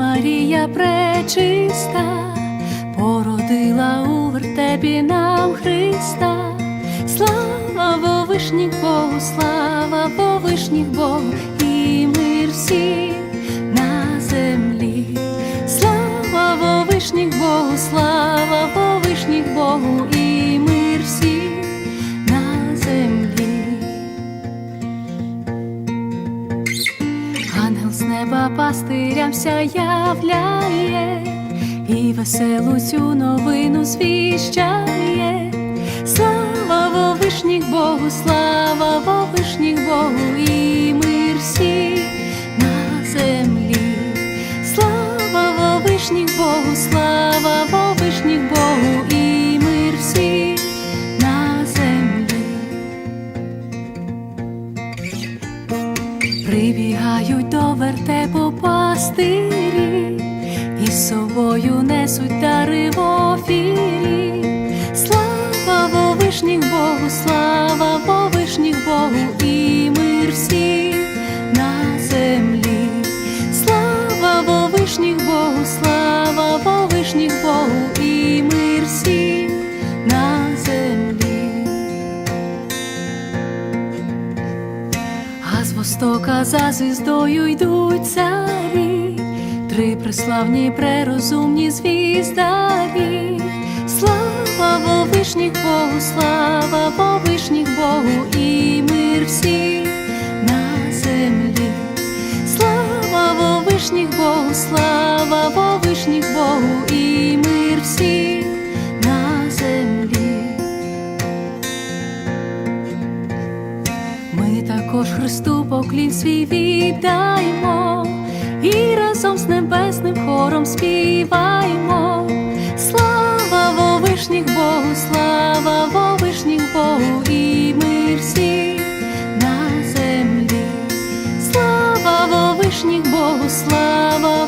Марія пречиста, породила у вертепі нам Христа. Слава вовишніх Богу, слава вовишніх Богу і мир всім З неба пастирям являє і веселу цю новину звіщає. Слава вовишніх Богу, слава вовишніх Богу і мир всім на землі. Слава вовишніх Богу, слава вовишніх Богу і Прибігають до вертепу пастирі, і з собою несуть дари в офірі. Слава вовишніх Богу, слава востока за звіздою йдуть царі, три преславні, прерозумні звіздарі. Слава вовишніх Богу, слава вовишніх Богу і мир всім на землі. Слава вовишніх Богу, слава вовишніх Богу і мир всім Ми також Христу поклін свій віддаймо і разом з небесним хором співаймо. Слава вовишніх Богу, слава вовишніх Богу і мир всім на землі. Слава вовишніх Богу, слава